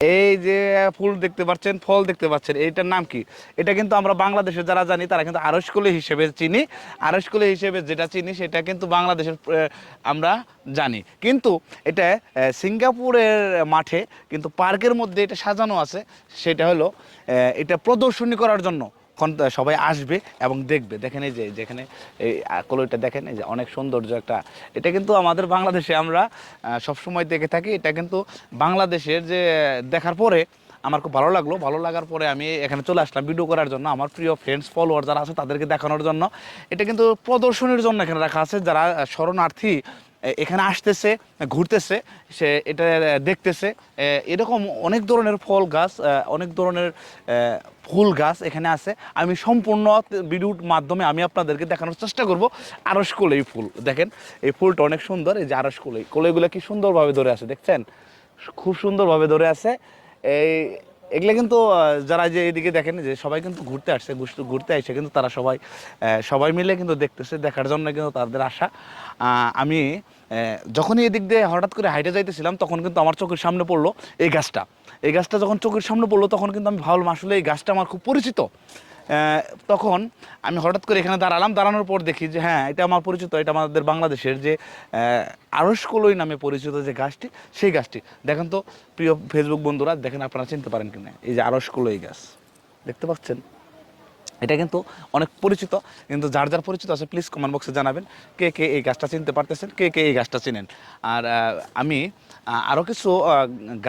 এই যে ফুল দেখতে পাচ্ছেন, ফল দেখতে পাচ্ছেন, এইটার নাম কি? এটা কিন্তু আমরা বাংলাদেশে যারা জানি, তারা কিন্তু আরসকলি হিসেবে চিনি। আড়সকলি হিসেবে যেটা চিনি, সেটা কিন্তু বাংলাদেশের আমরা জানি। কিন্তু এটা সিঙ্গাপুরের মাঠে কিন্তু পার্কের মধ্যে এটা সাজানো আছে। সেটা হলো এটা প্রদর্শনী করার জন্য। সবাই আসবে এবং দেখবে। দেখেন এই যে, যেখানে এই কলইটা দেখেন, এই যে অনেক সৌন্দর্য একটা। এটা কিন্তু আমাদের বাংলাদেশে আমরা সবসময় দেখে থাকি। এটা কিন্তু বাংলাদেশের যে, দেখার পরে আমার খুব ভালো লাগল। ভালো লাগার পরে আমি এখানে চলে আসলাম ভিডিও করার জন্য। আমার প্রিয় ফ্রেন্ডস ফলোয়ার যারা আছে তাদেরকে দেখানোর জন্য। এটা কিন্তু প্রদর্শনীর জন্য এখানে রাখা আছে। যারা শরণার্থী এখানে আসতেছে, ঘুরতেছে, সে এটা দেখতেছে। এরকম অনেক ধরনের ফল গাছ অনেক ধরনের ফুল গাছ এখানে আছে। আমি সম্পূর্ণ ভিডিওর মাধ্যমে আমি আপনাদেরকে দেখানোর চেষ্টা করব আরস কোলেই ফুল। দেখেন, এই ফুলটা অনেক সুন্দর, এই যে আরস কোলেই কোলেগুলো কি সুন্দরভাবে ধরে আছে, দেখছেন? খুব সুন্দরভাবে ধরে আছে। এই এগুলো কিন্তু যারা যে এদিকে দেখেন যে সবাই কিন্তু ঘুরতে আসছে ঘুরতে- আসছে কিন্তু তারা সবাই সবাই মিলে কিন্তু দেখতেছে, দেখার জন্য কিন্তু তাদের আশা। আমি যখনই এদিক দিয়ে হঠাৎ করে হাইটে যাইতেছিলাম, তখন কিন্তু আমার চোখের সামনে পড়ল এই গাছটা। এই গাছটা যখন চোখের সামনে পড়ল, তখন কিন্তু আমি ভাবলাম, আসলে এই গাছটা আমার খুব পরিচিত। তখন আমি হঠাৎ করে এখানে দাঁড়ালাম, দাঁড়ানোর পর দেখি যে হ্যাঁ এটা আমার পরিচিত, এটা আমাদের বাংলাদেশের যে আড়স কলই নামে পরিচিত যে গাছটি, সেই গাছটি। দেখেন তো, প্রিয় ফেসবুক বন্ধুরা, দেখেন আপনারা চিনতে পারেন কিনা, এই যে আড়স কলই গাছ। দেখতে পাচ্ছেন? এটা কিন্তু অনেক পরিচিত, কিন্তু যার যার পরিচিত আছে প্লিজ কমেন্ট বক্সে জানাবেন কে কে এই গাছটা চিনতে পারতেছেন, কে কে এই গাছটা চিনেন। আর আমি আরও কিছু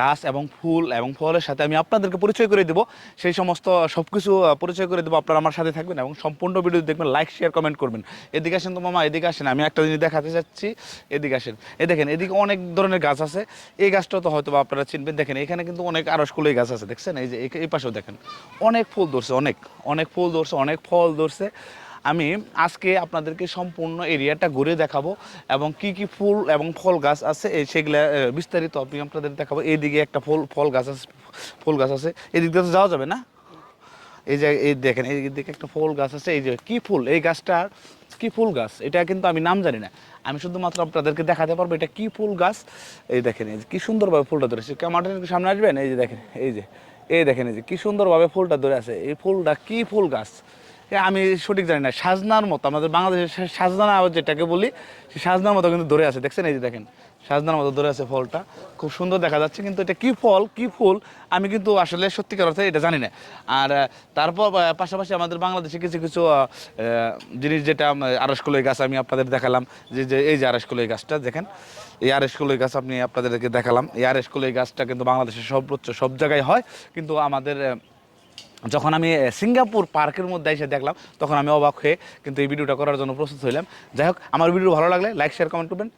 গাছ এবং ফুল এবং ফলের সাথে আমি আপনাদেরকে পরিচয় করে দেবো। সেই সমস্ত সব কিছু পরিচয় করে দেবো, আপনারা আমার সাথে থাকবেন এবং সম্পূর্ণ ভিডিও দেখবেন লাইক শেয়ার কমেন্ট করবেন। এদিকে আসেন তো মামা, এদিকে আসেন, আমি একটা জিনিস দেখাতে চাচ্ছি এদিকে আসেন। এ দেখেন, এদিকে অনেক ধরনের গাছ আছে, এই গাছটাও তো হয়তো আপনারা চিনবেন। দেখেন, এখানে কিন্তু অনেক আরও আরসকুলেই গাছ আছে, দেখছেন? এই যে, এই পাশেও দেখেন, অনেক ফুল ধরছে, অনেক অনেক ফুল ধরছে অনেক ফল ধরছে আমি আজকে আপনাদেরকে সম্পূর্ণ এরিয়াটা ঘুরে দেখাবো এবং কি কি ফুল এবং ফল গাছ আছে সেগুলা বিস্তারিত আমি আপনাদের দেখাবো। এইদিকে একটা ফুল, ফল গাছ আছে, ফুল গাছ আছে। এদিক দিয়ে যাওয়া যাবে না? এই যে, এই দেখেন এই দিকে একটা ফুল গাছ আছে। এই যে, কি ফুল? এই গাছটার কি ফুল গাছ? এটা কিন্তু আমি নাম জানি না। আমি শুধুমাত্র আপনাদেরকে দেখাতে পারব এটা কি ফুল গাছ। এই দেখেন, এই যে, কি সুন্দরভাবে ফুলটা ধরেছে। ক্যামারের সামনে আসবেন? এই যে দেখেন, এই যে। এই দেখেন এই যে কি সুন্দরভাবে ফুলটা ধরে আছে। এই ফুলটা কি ফুল গাছ? আমি সঠিক জানি না, সাজনার মতো, আমাদের বাংলাদেশের সাজনা যেটাকে বলি সাজনার মতো কিন্তু ধরে আছে, দেখছেন? এই যে দেখেন, সাজনার মতো ধরে আছে ফলটা, খুব সুন্দর দেখা যাচ্ছে, কিন্তু এটা কি ফল, কি ফুল, আমি কিন্তু আসলে সত্যিকার অর্থে এটা জানি না। আর তারপর পাশাপাশি আমাদের বাংলাদেশে কিছু কিছু জিনিস যেটা আরসকলই গাছ আমি আপনাদের দেখালাম, যে যে, এই যে আরসকলই গাছটা, দেখেন? এই আরসকলই গাছ আপনি আপনাদেরকে দেখালাম, এই আরসকলই গাছটা কিন্তু বাংলাদেশের সর্বোচ্চ সব জায়গায় হয়, কিন্তু আমাদের যখন আমি সিঙ্গাপুর পার্কের মধ্যে এসে দেখলাম, তখন আমি অবাক হয়ে কিন্তু এই ভিডিওটা করার জন্য প্রস্তুত হইলাম। যাই হোক, আমার ভিডিও ভালো লাগলে লাইক, শেয়ার কমেন্ট করবেন।